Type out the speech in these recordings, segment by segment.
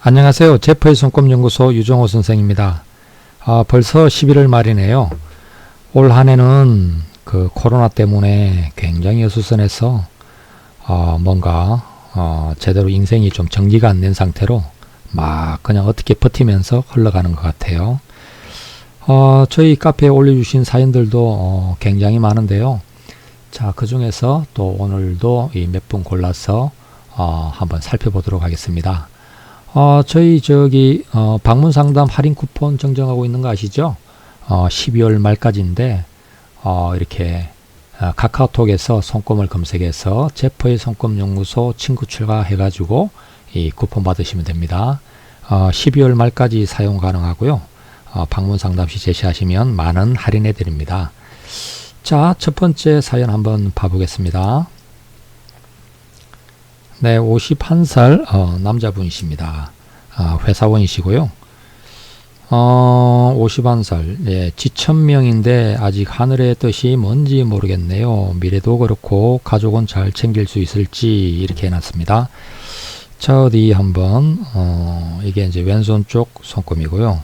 안녕하세요. 제퍼의 손꼽연구소 유정호 선생입니다. 아, 벌써 11월 말이네요. 올 한 해는 그 코로나 때문에 굉장히 어수선해서 어, 뭔가 어, 제대로 인생이 좀 정리가 안 된 상태로 막 그냥 어떻게 버티면서 흘러가는 것 같아요. 어, 저희 카페에 올려주신 사연들도 어, 굉장히 많은데요. 자, 그 중에서 또 오늘도 몇 분 골라서 어, 한번 살펴보도록 하겠습니다. 어, 저희 저기 어, 방문 상담 할인 쿠폰 정정하고 있는 거 아시죠? 어, 12월 말까지인데 어, 이렇게 어, 카카오톡에서 손금을 검색해서 제퍼의 손금 연구소 친구 출가 해가지고 이 쿠폰 받으시면 됩니다. 어, 12월 말까지 사용 가능하고요. 어, 방문 상담 시 제시하시면 많은 할인해 드립니다. 자, 첫 번째 사연 한번 봐보겠습니다. 네, 51살 어, 남자분이십니다. 아, 회사원이시고요. 어, 51살, 예, 지천명인데 아직 하늘의 뜻이 뭔지 모르겠네요. 미래도 그렇고 가족은 잘 챙길 수 있을지 이렇게 해놨습니다. 자, 어디 한번 어, 이게 이제 왼손 쪽 손금이고요.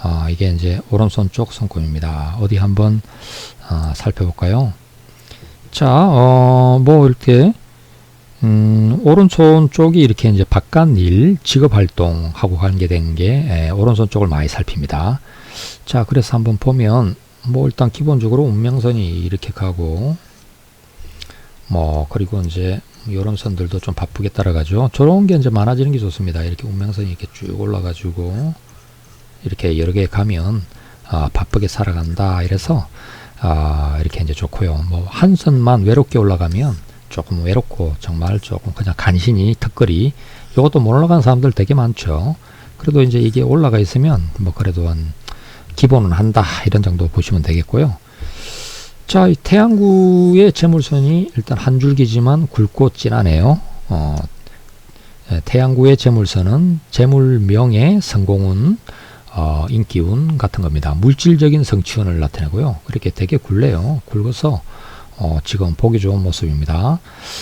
아, 이게 이제 오른손 쪽 손금입니다. 어디 한번 어, 살펴볼까요? 자, 어, 뭐 이렇게 음, 오른손 쪽이 이렇게 이제 바깥 일, 직업 활동하고 관계된 게 에, 오른손 쪽을 많이 살핍니다. 자, 그래서 한번 보면 뭐 일단 기본적으로 운명선이 이렇게 가고 뭐 그리고 이제 이런 선들도 좀 바쁘게 따라가죠. 저런 게 이제 많아지는 게 좋습니다. 이렇게 운명선이 이렇게 쭉 올라가지고 이렇게 여러 개 가면 아, 바쁘게 살아간다. 이래서 아, 이렇게 이제 좋고요. 뭐 한 선만 외롭게 올라가면 조금 외롭고 정말 조금 그냥 간신히 턱걸이 이것도 못 올라가는 사람들 되게 많죠. 그래도 이제 이게 올라가 있으면 뭐 그래도 한 기본은 한다 이런 정도 보시면 되겠고요. 자, 이 태양구의 재물선이 일단 한 줄기지만 굵고 진하네요. 어, 예, 태양구의 재물선은 재물명예, 성공운, 어, 인기운 같은 겁니다. 물질적인 성취운을 나타내고요. 그렇게 되게 굵네요. 굵어서 어, 지금 보기 좋은 모습입니다.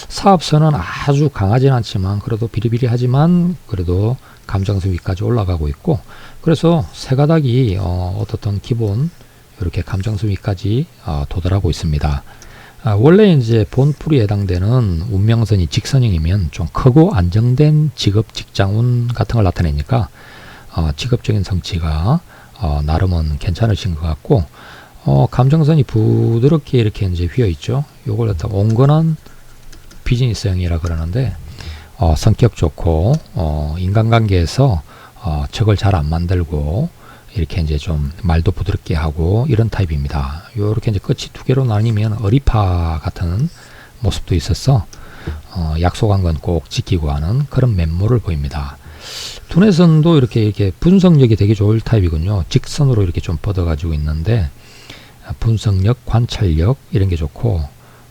사업선은 아주 강하진 않지만 그래도 비리비리하지만 그래도 감정선 위까지 올라가고 있고 그래서 세 가닥이 어, 어떻든 기본 이렇게 감정선 위까지 어, 도달하고 있습니다. 아, 원래 이제 본풀이 해당되는 운명선이 직선형이면 좀 크고 안정된 직업 직장운 같은 걸 나타내니까 어, 직업적인 성취가 어, 나름은 괜찮으신 것 같고 어, 감정선이 부드럽게 이렇게 이제 휘어 있죠. 요걸 갖다가 온건한 비즈니스형이라 그러는데 어, 성격 좋고 어, 인간관계에서 어, 적을 잘 안 만들고 이렇게 이제 좀 말도 부드럽게 하고 이런 타입입니다. 요렇게 이제 끝이 두 개로 나뉘면 어리파 같은 모습도 있어서 어, 약속한 건 꼭 지키고 하는 그런 면모를 보입니다. 두뇌선도 이렇게 이렇게 분석력이 되게 좋을 타입이군요. 직선으로 이렇게 좀 뻗어 가지고 있는데 분석력, 관찰력 이런 게 좋고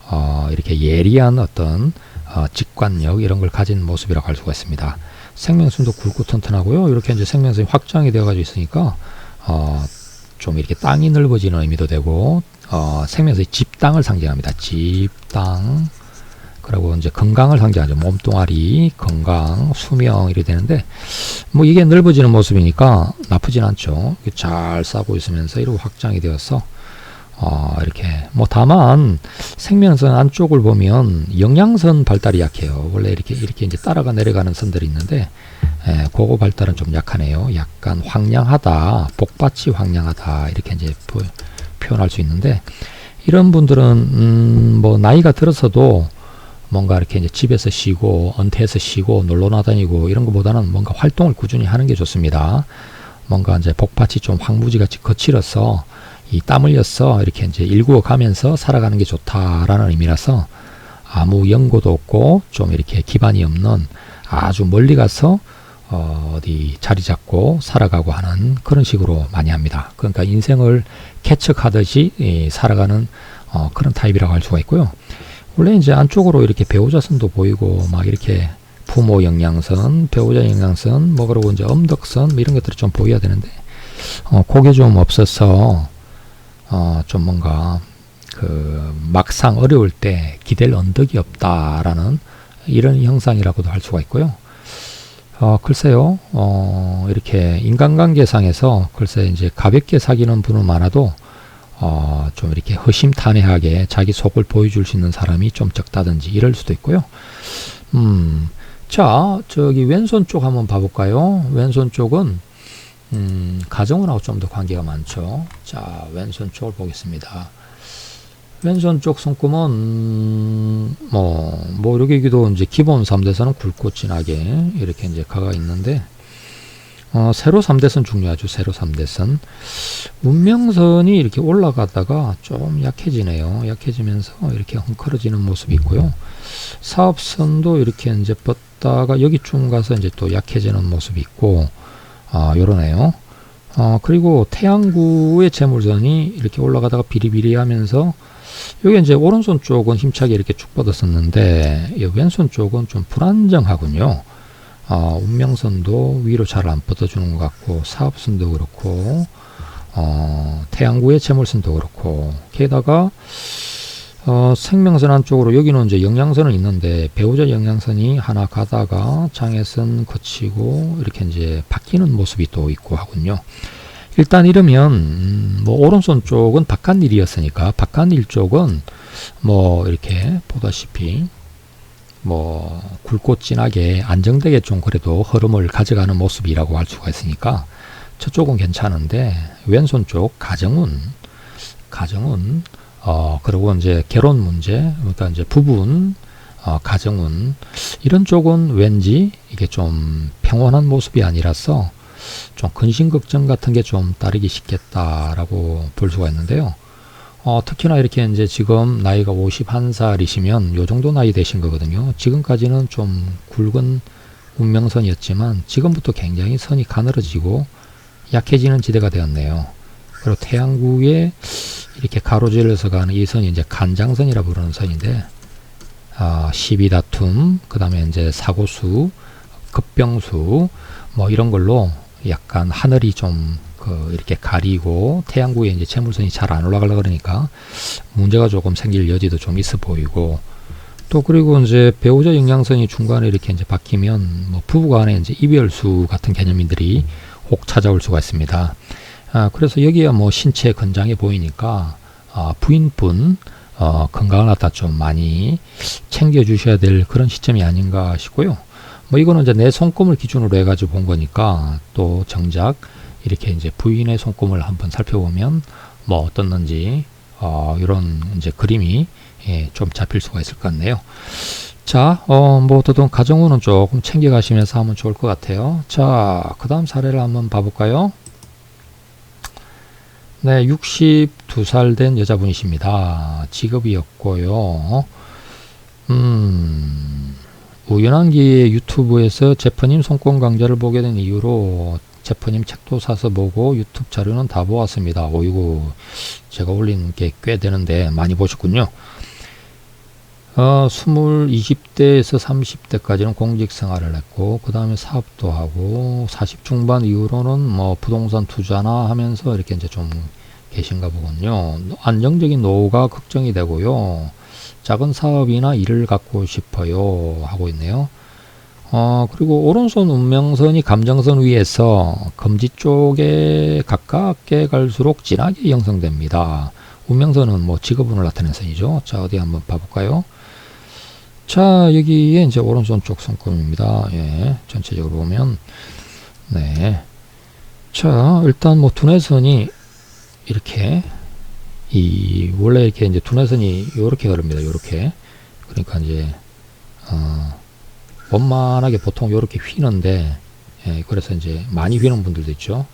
어, 이렇게 예리한 어떤 어, 직관력 이런 걸 가진 모습이라고 할 수가 있습니다. 생명선도 굵고 튼튼하고요. 이렇게 이제 생명선이 확장이 되어가지고 있으니까 어, 좀 이렇게 땅이 넓어지는 의미도 되고 어, 생명선이 집땅을 상징합니다. 집땅 그리고 이제 건강을 상징하죠. 몸뚱아리, 건강, 수명 이렇게 되는데 뭐 이게 넓어지는 모습이니까 나쁘진 않죠. 잘 싸고 있으면서 이렇게 확장이 되어서 어, 이렇게 뭐 다만 생명선 안쪽을 보면 영양선 발달이 약해요. 원래 이렇게 이렇게 이제 따라가 내려가는 선들이 있는데 에, 그거 발달은 좀 약하네요. 약간 황량하다, 복받이 황량하다 이렇게 이제 보, 표현할 수 있는데 이런 분들은 음, 뭐 나이가 들어서도 뭔가 이렇게 이제 집에서 쉬고 은퇴해서 쉬고 놀러 나다니고 이런 것보다는 뭔가 활동을 꾸준히 하는 게 좋습니다. 뭔가 이제 복받이 좀 황무지같이 거칠어서 이 땀 흘렸어 이렇게 이제 일구어 가면서 살아가는 게 좋다라는 의미라서 아무 연고도 없고 좀 이렇게 기반이 없는 아주 멀리 가서 어, 어디 자리 잡고 살아가고 하는 그런 식으로 많이 합니다. 그러니까 인생을 개척하듯이 이, 살아가는 어, 그런 타입이라고 할 수가 있고요. 원래 이제 안쪽으로 이렇게 배우자선도 보이고 막 이렇게 부모 영양선, 배우자 영양선, 뭐 그러고 이제 엄덕선 뭐 이런 것들이 좀 보여야 되는데 어, 그게 좀 없어서 어, 좀 뭔가 그 막상 어려울 때 기댈 언덕이 없다라는 이런 형상이라고도 할 수가 있고요. 어, 글쎄요, 어, 이렇게 인간관계상에서 글쎄 이제 가볍게 사귀는 분은 많아도 어, 좀 이렇게 허심탄회하게 자기 속을 보여줄 수 있는 사람이 좀 적다든지 이럴 수도 있고요. 음, 자, 저기 왼손 쪽 한번 봐볼까요? 왼손 쪽은 음, 가정운하고 좀 더 관계가 많죠. 자, 왼손 쪽을 보겠습니다. 왼손 쪽 손금은 음, 뭐, 뭐 여기도 이제 기본 3대선은 굵고 진하게 이렇게 이제 가가 있는데 어, 세로 3대선 중요하죠. 세로 3대선. 운명선이 이렇게 올라가다가 좀 약해지네요. 약해지면서 이렇게 헝클어지는 모습이 있고요. 사업선도 이렇게 이제 뻗다가 여기쯤 가서 이제 또 약해지는 모습이 있고, 아, 요러네요. 어, 그리고 태양구의 재물선이 이렇게 올라가다가 비리비리 하면서 여기 이제 오른손 쪽은 힘차게 이렇게 쭉 뻗었었는데 이 왼손 쪽은 좀 불안정하군요. 어, 운명선도 위로 잘 안 뻗어주는 것 같고 사업선도 그렇고 어, 태양구의 재물선도 그렇고 게다가 어, 생명선 한쪽으로 여기는 이제 영양선은 있는데 배우자 영양선이 하나 가다가 장애선 거치고 이렇게 이제 바뀌는 모습이 또 있고 하군요. 일단 이러면 음, 뭐 오른손 쪽은 바깥일이었으니까 바깥일 쪽은 뭐 이렇게 보다시피 뭐 굵고 진하게 안정되게 좀 그래도 흐름을 가져가는 모습이라고 할 수가 있으니까 저쪽은 괜찮은데 왼손 쪽 가정은 가정은 어 그리고 이제 결혼 문제 그러니까 이제 부분 어 가정은 이런 쪽은 왠지 이게 좀 평온한 모습이 아니라서 좀 근심 걱정 같은 게 좀 따르기 쉽겠다라고 볼 수가 있는데요. 어, 특히나 이렇게 이제 지금 나이가 51살이시면 요 정도 나이 되신 거거든요. 지금까지는 좀 굵은 운명선이었지만 지금부터 굉장히 선이 가늘어지고 약해지는 지대가 되었네요. 그리고 태양국에 이렇게 가로질러서 가는 이 선이 이제 간장선이라 부르는 선인데 아, 시비 다툼, 그 다음에 이제 사고수, 급병수 뭐 이런 걸로 약간 하늘이 좀 그 이렇게 가리고 태양구에 이제 채물선이 잘 안 올라가려 그러니까 문제가 조금 생길 여지도 좀 있어 보이고 또 그리고 이제 배우자 영양선이 중간에 이렇게 이제 바뀌면 뭐 부부간에 이제 이별수 같은 개념인들이 혹 찾아올 수가 있습니다. 아, 그래서 여기야 뭐 신체 건장해 보이니까 아, 부인분 어, 건강을 갖다 좀 많이 챙겨 주셔야 될 그런 시점이 아닌가 싶고요. 뭐 이거는 이제 내 손금을 기준으로 해가지고 본 거니까 또 정작 이렇게 이제 부인의 손금을 한번 살펴보면 뭐 어떻는지 어, 이런 이제 그림이 예, 좀 잡힐 수가 있을 것 같네요. 자, 어, 뭐 어떻든 가정우는 조금 챙겨가시면서 하면 좋을 것 같아요. 자, 그 다음 사례를 한번 봐볼까요? 네, 62살 된 여자분이십니다. 직업이었고요. 음, 우연한 기회에 유튜브에서 제퍼님 손권 강좌를 보게 된 이후로 제퍼님 책도 사서 보고 유튜브 자료는 다 보았습니다. 오이고 제가 올린 게 꽤 되는데 많이 보셨군요. 어, 20, 20대에서 30대까지는 공직 생활을 했고 그 다음에 사업도 하고 40 중반 이후로는 뭐 부동산 투자나 하면서 이렇게 이제 좀 계신가 보군요. 안정적인 노후가 걱정이 되고요. 작은 사업이나 일을 갖고 싶어요 하고 있네요. 어, 그리고 오른손 운명선이 감정선 위에서 검지 쪽에 가깝게 갈수록 진하게 형성됩니다. 운명선은 뭐 직업운을 나타내는 선이죠. 자, 어디 한번 봐볼까요? 자, 여기에 이제 오른손 쪽 손금입니다. 예, 전체적으로 보면. 네. 자, 일단 뭐 두뇌선이 이렇게, 이, 원래 이렇게 이제 두뇌선이 요렇게 흐릅니다. 요렇게. 그러니까 이제, 어, 원만하게 보통 요렇게 휘는데, 예, 그래서 이제 많이 휘는 분들도 있죠.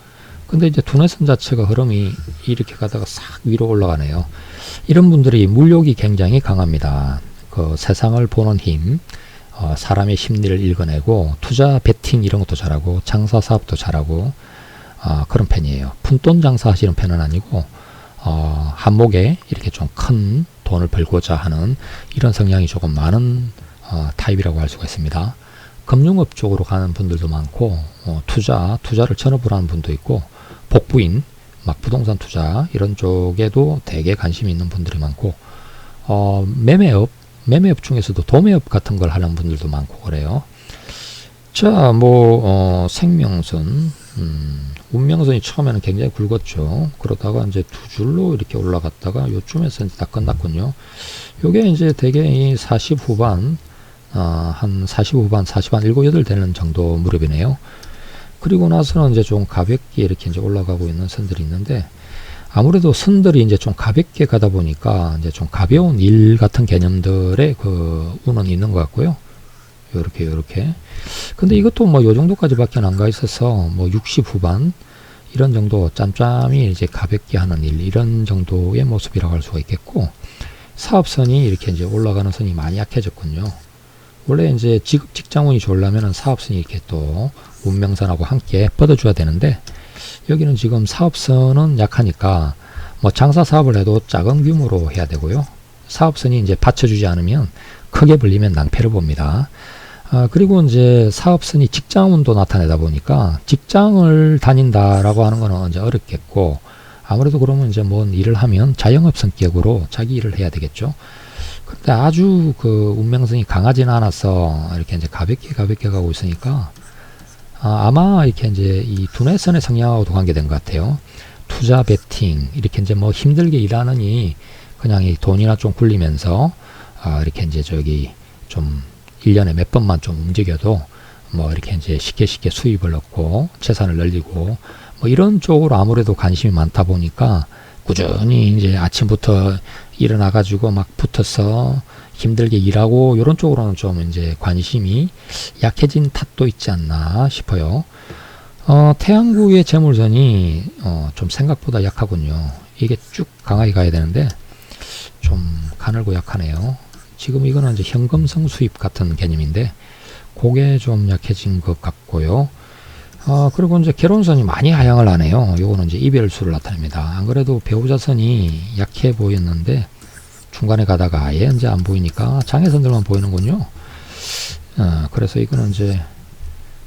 근데 이제 두뇌선 자체가 흐름이 이렇게 가다가 싹 위로 올라가네요. 이런 분들이 물욕이 굉장히 강합니다. 그 세상을 보는 힘, 어, 사람의 심리를 읽어내고 투자 베팅 이런 것도 잘하고 장사 사업도 잘하고 어, 그런 편이에요. 푼돈 장사 하시는 편은 아니고 어, 한목에 이렇게 좀 큰 돈을 벌고자 하는 이런 성향이 조금 많은 어, 타입이라고 할 수가 있습니다. 금융업 쪽으로 가는 분들도 많고 어, 투자 투자를 전업으로 하는 분도 있고 복부인 막 부동산 투자 이런 쪽에도 되게 관심이 있는 분들이 많고 어, 매매업 매매업 중에서도 도매업 같은 걸 하는 분들도 많고 그래요. 자, 뭐, 어, 생명선, 음, 운명선이 처음에는 굉장히 굵었죠. 그러다가 이제 두 줄로 이렇게 올라갔다가 요쯤에서 이제 다 끝났군요. 요게 이제 대개 이 40 후반, 아, 한 40 후반, 40 한 7, 8 되는 정도 무렵이네요. 그리고 나서는 이제 좀 가볍게 이렇게 이제 올라가고 있는 선들이 있는데, 아무래도 선들이 이제 좀 가볍게 가다 보니까 이제 좀 가벼운 일 같은 개념들의 그 운은 있는 것 같고요. 요렇게 요렇게 근데 이것도 뭐 요 정도까지밖에 안 가 있어서 뭐 60 후반 이런 정도 짬짬이 이제 가볍게 하는 일 이런 정도의 모습이라고 할 수가 있겠고 사업선이 이렇게 이제 올라가는 선이 많이 약해졌군요. 원래 이제 직, 직장운이 좋으려면 사업선이 이렇게 또 운명선하고 함께 뻗어줘야 되는데 여기는 지금 사업선은 약하니까 뭐 장사 사업을 해도 작은 규모로 해야 되고요. 사업선이 이제 받쳐주지 않으면 크게 불리면 낭패를 봅니다. 아, 그리고 이제 사업선이 직장운도 나타내다 보니까 직장을 다닌다라고 하는 거는 이제 어렵겠고 아무래도 그러면 이제 뭔 일을 하면 자영업 성격으로 자기 일을 해야 되겠죠. 근데 아주 그 운명성이 강하지는 않아서 이렇게 이제 가볍게 가볍게 가고 있으니까 아, 아마 이렇게 이제 이 두뇌선의 성향하고도 관계된 것 같아요. 투자 베팅 이렇게 이제 뭐 힘들게 일하느니 그냥 이 돈이나 좀 굴리면서 아, 이렇게 이제 저기 좀 1년에 몇 번만 좀 움직여도 뭐 이렇게 이제 쉽게 쉽게 수입을 얻고 재산을 늘리고 뭐 이런 쪽으로 아무래도 관심이 많다 보니까 꾸준히 이제 아침부터 일어나 가지고 막 붙어서 힘들게 일하고 이런 쪽으로는 좀 이제 관심이 약해진 탓도 있지 않나 싶어요. 어, 태양구의 재물선이 어, 좀 생각보다 약하군요. 이게 쭉 강하게 가야 되는데 좀 가늘고 약하네요. 지금 이거는 이제 현금성 수입 같은 개념인데 그게 좀 약해진 것 같고요. 어, 그리고 이제 결혼선이 많이 하향을 하네요. 요거는 이제 이별수를 나타냅니다. 안 그래도 배우자선이 약해 보였는데 중간에 가다가 아예 이제 안 보이니까 장애선들만 보이는군요. 어, 그래서 이거는 이제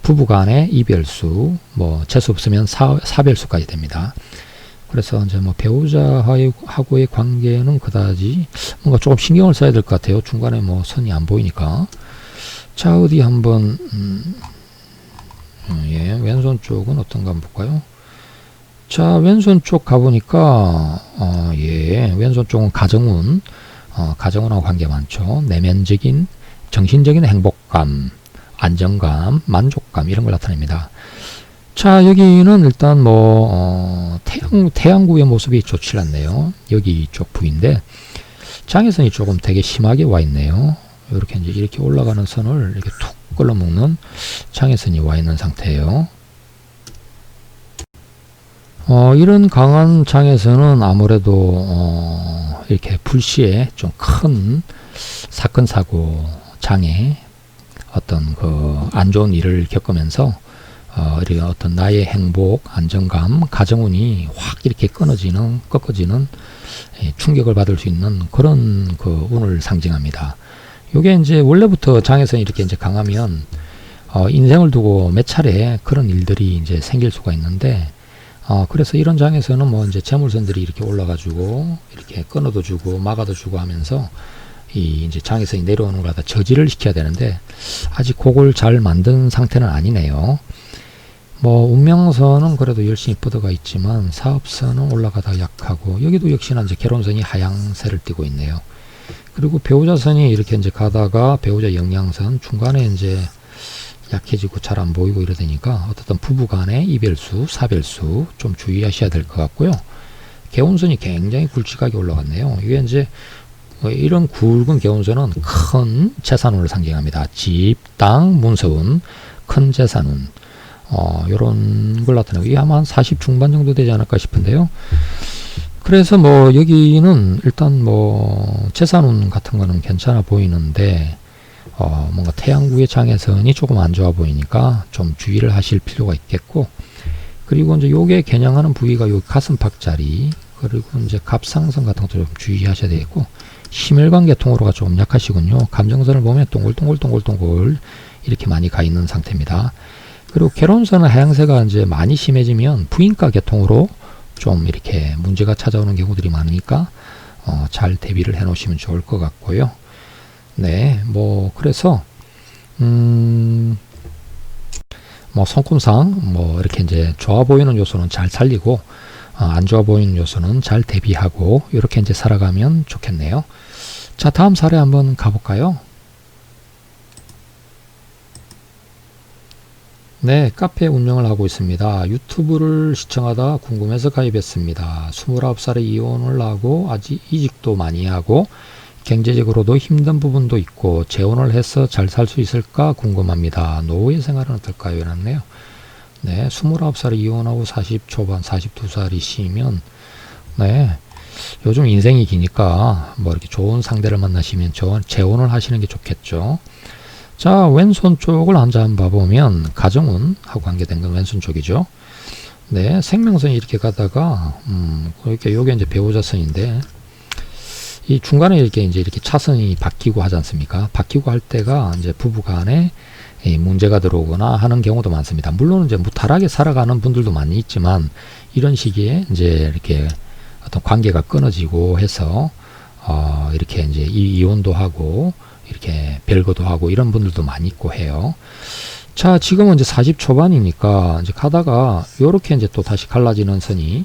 부부 간의 이별수, 뭐 재수 없으면 사, 사별수까지 됩니다. 그래서 이제 뭐 배우자하고의 관계는 그다지 뭔가 조금 신경을 써야 될 것 같아요. 중간에 뭐 선이 안 보이니까. 자, 어디 한번, 음, 음, 예, 왼손 쪽은 어떤가 한번 볼까요? 자, 왼손 쪽 가보니까, 어, 예, 왼손 쪽은 가정운, 어, 가정운하고 관계 많죠. 내면적인, 정신적인 행복감, 안정감, 만족감, 이런 걸 나타냅니다. 자, 여기는 일단 뭐, 어, 태양, 태양구의 모습이 좋지 않네요. 여기 이쪽 부인데, 장애선이 조금 되게 심하게 와 있네요. 이렇게 이제 이렇게 올라가는 선을 이렇게 툭 끌어먹는 장애선이 와 있는 상태예요. 어, 이런 강한 장애선은 아무래도, 어, 이렇게 불시에 좀 큰 사건, 사고, 장애, 어떤 그 안 좋은 일을 겪으면서 어, 이렇게 어떤 나의 행복, 안정감, 가정운이 확 이렇게 끊어지는, 꺾어지는 예, 충격을 받을 수 있는 그런 그 운을 상징합니다. 요게 이제 원래부터 장애선이 이렇게 이제 강하면 어, 인생을 두고 몇 차례 그런 일들이 이제 생길 수가 있는데 어, 그래서 이런 장에서는 뭐 이제 재물선들이 이렇게 올라가지고 이렇게 끊어도 주고 막아도 주고 하면서 이 이제 장애선이 내려오는 걸 갖다 저지를 시켜야 되는데 아직 그걸 잘 만든 상태는 아니네요. 뭐 운명선은 그래도 열심히 뻗어가 있지만 사업선은 올라가다 약하고 여기도 역시나 이제 결혼선이 하향세를 띠고 있네요. 그리고 배우자선이 이렇게 이제 가다가 배우자 영양선 중간에 이제 약해지고 잘 안 보이고 이러다니까 어떻든 부부 간의 이별수, 사별수 좀 주의하셔야 될 것 같고요. 개운선이 굉장히 굵직하게 올라갔네요. 이게 이제 뭐 이런 굵은 개운선은 큰 재산운을 상징합니다. 집, 땅, 문서운, 큰 재산운. 어, 요런 걸 나타내고, 이게 아마 한 40 중반 정도 되지 않을까 싶은데요. 그래서 뭐, 여기는 일단 뭐, 재산운 같은 거는 괜찮아 보이는데, 어, 뭔가 태양구의 장애선이 조금 안 좋아 보이니까 좀 주의를 하실 필요가 있겠고, 그리고 이제 요게 겨냥하는 부위가 요 가슴팍 자리, 그리고 이제 갑상선 같은 것도 좀 주의하셔야 되겠고, 심혈관 계 통으로가 좀 약하시군요. 감정선을 보면 동글동글동글동글 이렇게 많이 가 있는 상태입니다. 그리고 결혼선은 하향세가 이제 많이 심해지면 부인과 계통으로 좀 이렇게 문제가 찾아오는 경우들이 많으니까 어, 잘 대비를 해 놓으시면 좋을 것 같고요. 네, 뭐 그래서 음, 뭐 손금상 뭐 이렇게 이제 좋아 보이는 요소는 잘 살리고 어, 안 좋아 보이는 요소는 잘 대비하고 이렇게 이제 살아가면 좋겠네요. 자, 다음 사례 한번 가볼까요? 네, 카페 운영을 하고 있습니다. 유튜브를 시청하다 궁금해서 가입했습니다. 29살에 이혼을 하고 아직 이직도 많이 하고 경제적으로도 힘든 부분도 있고 재혼을 해서 잘 살 수 있을까 궁금합니다. 노후의 생활은 어떨까요? 이랬네요. 네, 29살에 이혼하고 40 초반 42살이시면 네, 요즘 인생이 기니까 뭐 이렇게 좋은 상대를 만나시면 재혼을 하시는 게 좋겠죠. 자, 왼손 쪽을 한번 봐보면 가정운하고 관계된 건 왼손 쪽이죠. 네, 생명선이 이렇게 가다가 음, 이렇게 요게 이제 배우자 선인데 이 중간에 이렇게 이제 이렇게 차선이 바뀌고 하지 않습니까? 바뀌고 할 때가 이제 부부간에 문제가 들어오거나 하는 경우도 많습니다. 물론 이제 무탈하게 살아가는 분들도 많이 있지만 이런 시기에 이제 이렇게 어떤 관계가 끊어지고 해서 어 이렇게 이제 이혼도 하고 이렇게 별거도 하고 이런 분들도 많이 있고 해요. 자, 지금은 이제 40 초반이니까 이제 가다가 요렇게 이제 또 다시 갈라지는 선이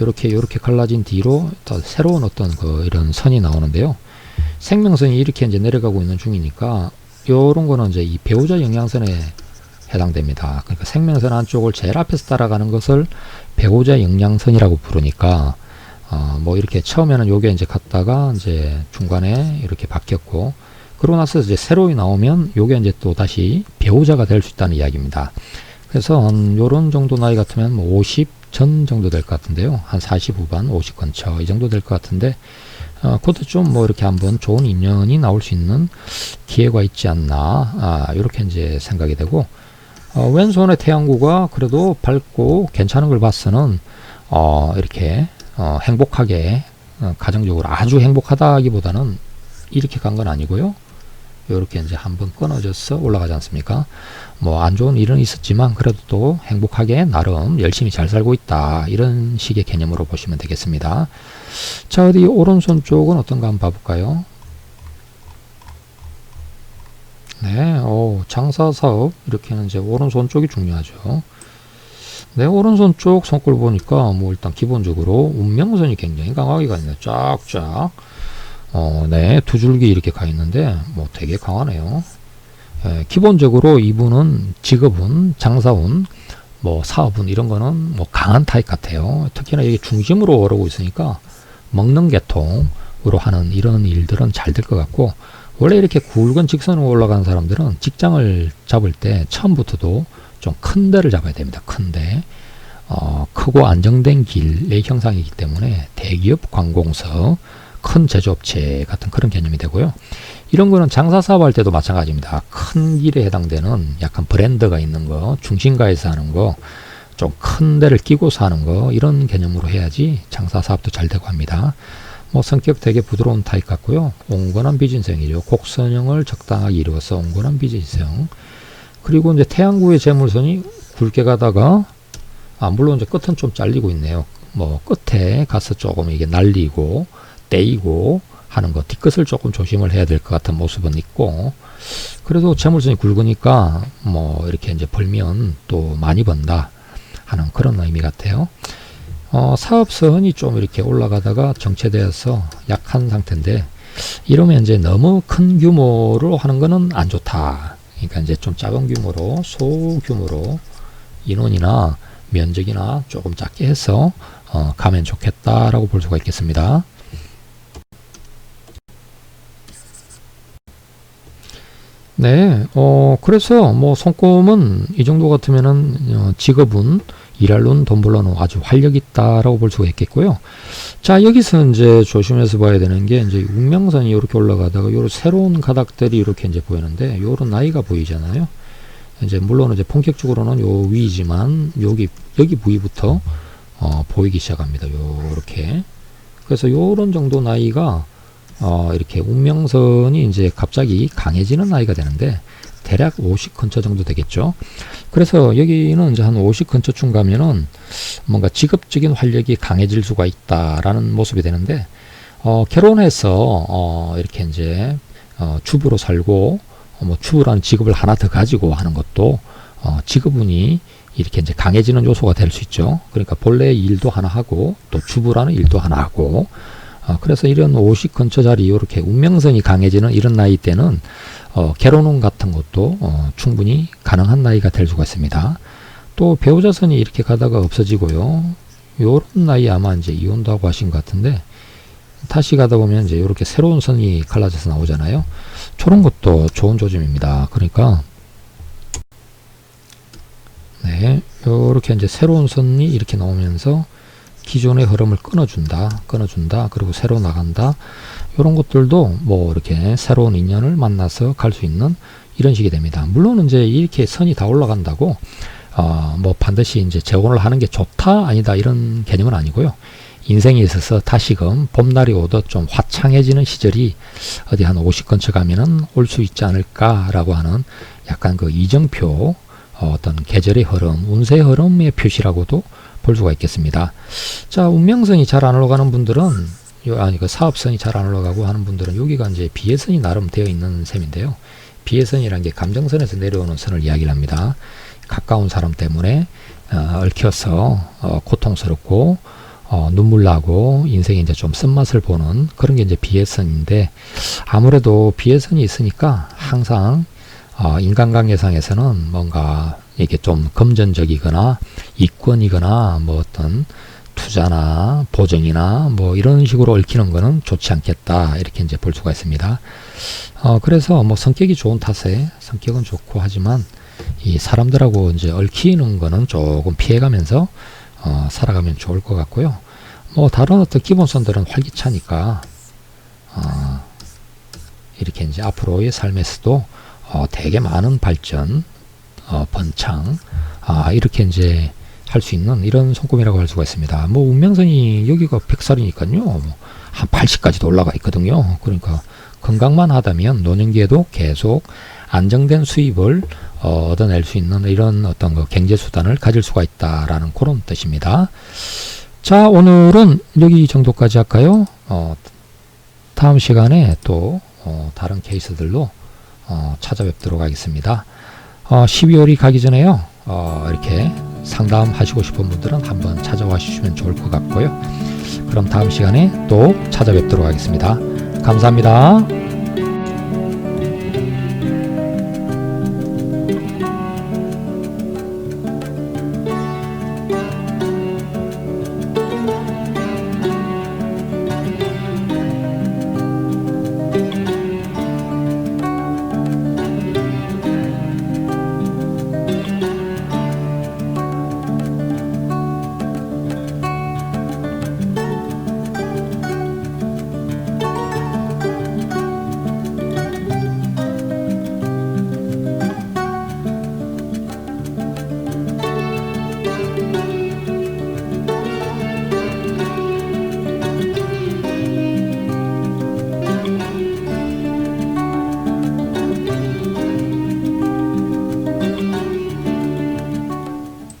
요렇게 요렇게 갈라진 뒤로 또 새로운 어떤 그 이런 선이 나오는데요. 생명선이 이렇게 이제 내려가고 있는 중이니까 요런 거는 이제 이 배우자 영향선에 해당됩니다. 그러니까 생명선 안쪽을 제일 앞에서 따라가는 것을 배우자 영향선이라고 부르니까 어 뭐 이렇게 처음에는 요게 이제 갔다가 이제 중간에 이렇게 바뀌었고 그러고 나서 이제 새로이 나오면 요게 이제 또 다시 배우자가 될 수 있다는 이야기입니다. 그래서 한 요런 정도 나이 같으면 뭐 50 전 정도 될 것 같은데요. 한 40 후반, 50 근처 이 정도 될 것 같은데 어, 그것도 좀 뭐 이렇게 한번 좋은 인연이 나올 수 있는 기회가 있지 않나 아, 이렇게 이제 생각이 되고 어, 왼손의 태양구가 그래도 밝고 괜찮은 걸 봤서는 어, 이렇게 어, 행복하게 어, 가정적으로 아주 행복하다기보다는 이렇게 간 건 아니고요. 이렇게 이제 한번 끊어져서 올라가지 않습니까? 뭐 안 좋은 일은 있었지만 그래도 또 행복하게 나름 열심히 잘 살고 있다 이런 식의 개념으로 보시면 되겠습니다. 자 어디 오른손 쪽은 어떤가 한번 봐볼까요? 네, 오, 장사 사업 이렇게는 이제 오른손 쪽이 중요하죠. 네, 오른손 쪽 손걸 보니까 뭐 일단 기본적으로 운명선이 굉장히 강하게 가 있네요. 쫙쫙. 어, 네, 두 줄기 이렇게 가 있는데 뭐 되게 강하네요. 예, 기본적으로 이분은 직업은 장사운 뭐 사업은 이런 거는 뭐 강한 타입 같아요. 특히나 여기 중심으로 오르고 있으니까 먹는 계통으로 하는 이런 일들은 잘 될 것 같고 원래 이렇게 굵은 직선으로 올라가는 사람들은 직장을 잡을 때 처음부터도 좀 큰 데를 잡아야 됩니다. 큰 데. 어, 크고 안정된 길의 형상이기 때문에 대기업 관공서 큰 제조업체 같은 그런 개념이 되고요. 이런 거는 장사 사업 할 때도 마찬가지입니다. 큰 길에 해당되는 약간 브랜드가 있는 거, 중심가에서 하는 거, 좀 큰 데를 끼고서 하는 거, 이런 개념으로 해야지 장사 사업도 잘 되고 합니다. 뭐 성격 되게 부드러운 타입 같고요. 온건한 비진성이죠. 곡선형을 적당하게 이루어서 온건한 비진성. 그리고 이제 태양구의 재물선이 굵게 가다가 아 물론 이제 끝은 좀 잘리고 있네요. 뭐 끝에 가서 조금 이게 날리고 떼이고 하는 거 뒤끝을 조금 조심을 해야 될 것 같은 모습은 있고 그래도 재물선이 굵으니까 뭐 이렇게 이제 벌면 또 많이 번다 하는 그런 의미 같아요. 어, 사업선이 좀 이렇게 올라가다가 정체되어서 약한 상태인데 이러면 이제 너무 큰 규모로 하는 거는 안 좋다. 그러니까 이제 좀 작은 규모로 소규모로 인원이나 면적이나 조금 작게 해서 어, 가면 좋겠다라고 볼 수가 있겠습니다. 네, 어, 그래서 뭐 손꼽은 이 정도 같으면은 어, 직업은 일할 돈, 돈 벌러는 아주 활력 있다라고 볼 수가 있겠고요. 자, 여기서 이제 조심해서 봐야 되는 게 이제 운명선이 이렇게 올라가다가 요런 새로운 가닥들이 이렇게 이제 보이는데 요런 나이가 보이잖아요. 이제 물론 이제 본격적으로는 요 위지만 여기 여기 부위부터 어, 보이기 시작합니다. 요렇게. 그래서 요런 정도 나이가 어, 이렇게 운명선이 이제 갑자기 강해지는 나이가 되는데 대략 50 근처 정도 되겠죠. 그래서 여기는 이제 한 50 근처쯤 가면은 뭔가 직업적인 활력이 강해질 수가 있다라는 모습이 되는데 어, 결혼해서 어, 이렇게 이제 어, 주부로 살고 어, 뭐 주부라는 직업을 하나 더 가지고 하는 것도 어, 직업운이 이렇게 이제 강해지는 요소가 될 수 있죠. 그러니까 본래 일도 하나 하고 또 주부라는 일도 하나 하고 어, 그래서 이런 50 근처 자리 이렇게 운명선이 강해지는 이런 나이 때는 어, 결혼운 같은 것도 어, 충분히 가능한 나이가 될 수가 있습니다. 또 배우자선이 이렇게 가다가 없어지고요. 요런 나이 아마 이제 이혼도 하고 하신 것 같은데 다시 가다 보면 이제 이렇게 새로운 선이 갈라져서 나오잖아요. 저런 것도 좋은 조짐입니다. 그러니까 네, 이렇게 이제 새로운 선이 이렇게 나오면서 기존의 흐름을 끊어준다, 끊어준다, 그리고 새로 나간다. 이런 것들도 뭐 이렇게 새로운 인연을 만나서 갈 수 있는 이런 식이 됩니다. 물론 이제 이렇게 선이 다 올라간다고 어, 뭐 반드시 이제 재혼을 하는 게 좋다 아니다 이런 개념은 아니고요. 인생에 있어서 다시금 봄날이 오듯 좀 화창해지는 시절이 어디 한 50 근처 가면은 올 수 있지 않을까라고 하는 약간 그 이정표 어, 어떤 계절의 흐름, 운세 흐름의 표시라고도 볼 수가 있겠습니다. 자, 운명선이 잘 안 올라가는 분들은 요, 아니 그 사업선이 잘 안 올라가고 하는 분들은 여기가 이제 비해선이 나름 되어 있는 셈인데요. 비해선이라는 게 감정선에서 내려오는 선을 이야기를 합니다. 가까운 사람 때문에 어, 얽혀서 어, 고통스럽고 어, 눈물 나고 인생에 이제 좀 쓴맛을 보는 그런 게 이제 비해선인데 아무래도 비해선이 있으니까 항상 어, 인간관계상에서는 뭔가 이게 좀 금전적이거나 이권이거나 뭐 어떤 투자나 보증이나 뭐 이런 식으로 얽히는 거는 좋지 않겠다 이렇게 이제 볼 수가 있습니다. 어, 그래서 뭐 성격이 좋은 탓에 성격은 좋고 하지만 이 사람들하고 이제 얽히는 거는 조금 피해가면서 어, 살아가면 좋을 것 같고요. 뭐 다른 어떤 기본선들은 활기차니까 어, 이렇게 이제 앞으로의 삶에서도 어, 되게 많은 발전, 어, 번창, 아, 이렇게 이제 할 수 있는 이런 손금이라고 할 수가 있습니다. 뭐 운명선이 여기가 100살이니까요. 뭐한 80까지도 올라가 있거든요. 그러니까 건강만 하다면 노년기에도 계속 안정된 수입을 어, 얻어낼 수 있는 이런 어떤 그 경제 수단을 가질 수가 있다라는 그런 뜻입니다. 자, 오늘은 여기 정도까지 할까요? 어, 다음 시간에 또 어, 다른 케이스들로 어, 찾아뵙도록 하겠습니다. 어, 12월이 가기 전에요. 어, 이렇게 상담 하시고 싶은 분들은 한번 찾아와 주시면 좋을 것 같고요. 그럼 다음 시간에 또 찾아뵙도록 하겠습니다. 감사합니다.